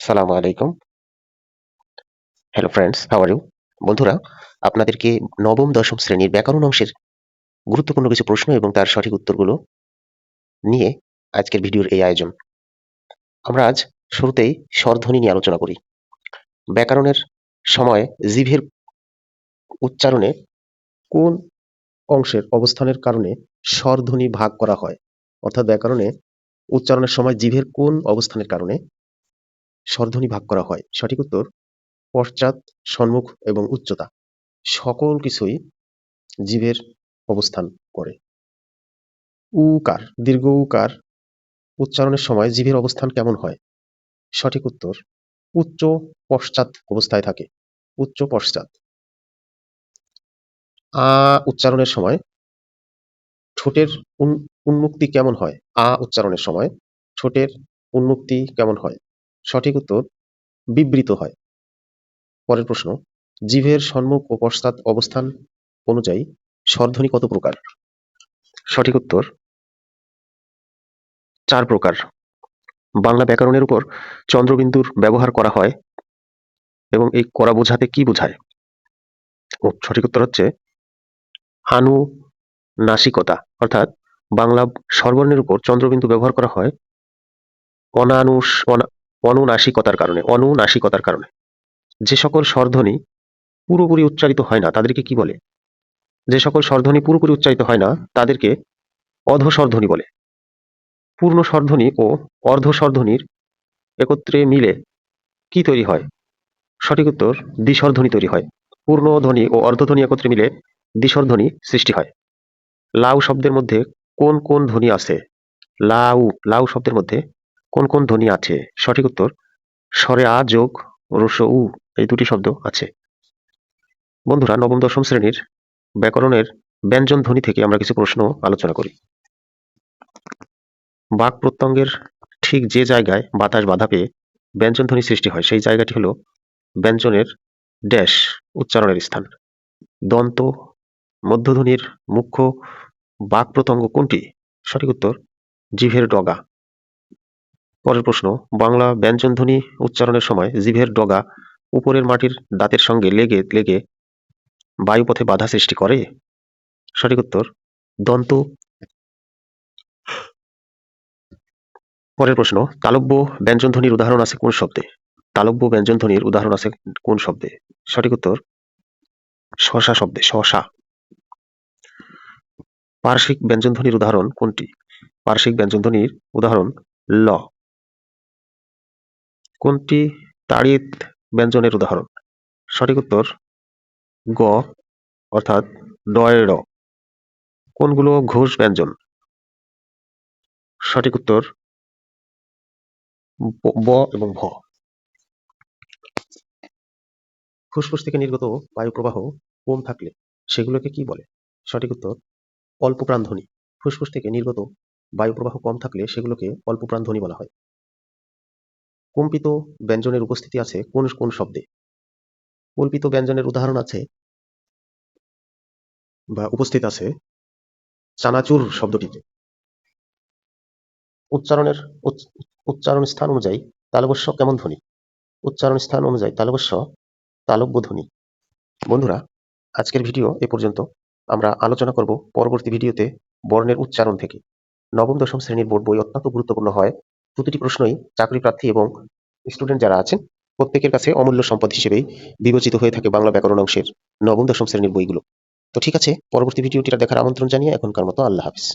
সালামু আলাইকুম। Hello friends how are you বন্ধুরা, আপনাদেরকে নবম, দশম শ্রেণির ব্যাকরণ অংশের গুরুত্বপূর্ণ কিছু প্রশ্ন এবং তার সঠিক উত্তরগুলো নিয়ে আজকের ভিডিওর এই আয়োজন। আমরা আজ শুরুতেই স্বরধ্বনি নিয়ে আলোচনা করি। ব্যাকরণের সময় জিভের উচ্চারণে কোন অংশের অবস্থানের কারণে স্বরধ্বনি ভাগ করা হয়? অর্থাৎ ব্যাকরণে উচ্চারণের সময় জিভের কোন অবস্থানের কারণে স্বরধ্বনি ভাগ করা হয়। সঠিক উত্তর, পশ্চাৎ, সম্মুখ এবং উচ্চতা। সকল কিছুই জীবের অবস্থান করে। উকার, দীর্ঘ উকার উচ্চারণের সময় জীবের অবস্থান কেমন হয়? সঠিক উত্তর, উচ্চ পশ্চাৎ অবস্থায় থাকে। উচ্চ পশ্চাৎ। আ উচ্চারণের সময় ঠোঁটের উন্মুক্তি কেমন হয়? আ উচ্চারণের সময় ঠোঁটের উন্মুক্তি কেমন হয়? সঠিক উত্তর বিবৃত হয়। পরের প্রশ্ন জিভের সম্মুখ ও পশ্চাৎ অবস্থান অনুযায়ী স্বরধ্বনি কত প্রকার? সঠিক উত্তর চার প্রকার। বাংলা ব্যাকরণের উপর চন্দ্রবিন্দুর ব্যবহার করা হয় এবং এই করা বোঝাতে কি বোঝায়? সঠিক উত্তর হচ্ছে আনু নাসিকতা অর্থাৎ বাংলা স্বরবর্ণের উপর চন্দ্রবিন্দু ব্যবহার করা হয় অনানুস অনুনাসিকতার কারণে অনুনাসিকতার কারণে। যে সকল স্বরধ্বনি পুরোপুরি উচ্চারিত হয় না, তাদেরকে কি বলে? যে সকল স্বরধ্বনি পুরোপুরি উচ্চারিত হয় না, তাদেরকে অধস্বরধ্বনি বলে। পূর্ণ স্বরধ্বনি ও অর্ধস্বরধ্বনির একত্রে মিলে কি তৈরি হয়? সঠিক উত্তর দ্বিস্বরধ্বনি তৈরি হয়। পূর্ণ ধ্বনি ও অর্ধধ্বনি একত্রে মিলে দ্বিস্বরধ্বনি সৃষ্টি হয়। লাউ শব্দের মধ্যে কোন কোন ধ্বনি আছে? লাউ লাউ শব্দের মধ্যে কোন কোন ধ্বনি আছে? সঠিক উত্তর, স্বরে আ যোগ রস উ, এই দুটি শব্দ আছে। বন্ধুরা, নবম, দশম শ্রেণির ব্যাকরণের ব্যঞ্জন ধ্বনি থেকে আমরা কিছু প্রশ্ন আলোচনা করি। বাক প্রত্যঙ্গের ঠিক যে জায়গায় বাতাস বাধা পেয়ে ব্যঞ্জন ধ্বনি সৃষ্টি হয়, সেই জায়গাটি হলো ব্যঞ্জনের ড্যাশ, উচ্চারণের স্থান। দন্ত, মধ্যধ্বনির মুখ্য বাক প্রত্যঙ্গ কোনটি? সঠিক উত্তর, জিভের ডগা। পরের প্রশ্ন, বাংলা ব্যঞ্জনধ্বনি উচ্চারণের সময় জিভের ডগা উপরের মাটির দাঁতের সঙ্গে লেগে লেগে বায়ুপথে বাধা সৃষ্টি করে? সঠিক উত্তর, দন্ত। পরের প্রশ্ন, তালব্য ব্যঞ্জনধ্বনির উদাহরণ আছে কোন শব্দে? তালব্য ব্যঞ্জনধ্বনির উদাহরণ আছে কোন শব্দে? সঠিক উত্তর, শশা শব্দে, শশা। পার্শ্বিক ব্যঞ্জনধ্বনির উদাহরণ কোনটি? পার্শ্বিক ব্যঞ্জনধ্বনির উদাহরণ ল। কোনটি তাড়িত ব্যঞ্জনের উদাহরণ? সঠিক উত্তর, গ, অর্থাৎ ডয়ের র। কোনগুলো ঘোষ ব্যঞ্জন? সঠিক উত্তর, ব এবং ভ। ফুসফুস থেকে নির্গত বায়ু প্রবাহ কম থাকলে সেগুলোকে কি বলে? সঠিক উত্তর অল্প প্রাণধ্বনি ফুসফুস থেকে নির্গত বায়ু প্রবাহ কম থাকলে সেগুলোকে অল্প প্রাণধ্বনি বলা হয়। কম্পিত ব্যঞ্জনের উপস্থিতি আছে কোন কোন শব্দে? কল্পিত ব্যঞ্জনের উদাহরণ আছে বা উপস্থিত আছে চানাচুর শব্দটিতে। উচ্চারণের উচ্চারণ স্থান অনুযায়ী তালবস্য কেমন ধ্বনি? উচ্চারণ স্থান অনুযায়ী তালবস্য তালব্য ধ্বনি। বন্ধুরা, আজকের ভিডিও এ পর্যন্ত। আমরা আলোচনা করব পরবর্তী ভিডিওতে বর্ণের উচ্চারণ থেকে। নবম, দশম শ্রেণির বোর্ড বই অত্যন্ত গুরুত্বপূর্ণ হয় প্রতিটি প্রশ্নই চাকরি প্রার্থী এবং স্টুডেন্ট যারা আছেন, প্রত্যেকের কাছে অমূল্য সম্পদ হিসেবেই বিবেচিত হয়ে থাকে বাংলা ব্যাকরণ অংশের নবম দশম শ্রেণির বইগুলো। তো ঠিক আছে, পরবর্তী ভিডিওটিটা দেখার আমন্ত্রণ জানিয়ে এখনকার মতো আল্লাহ হাফিজ।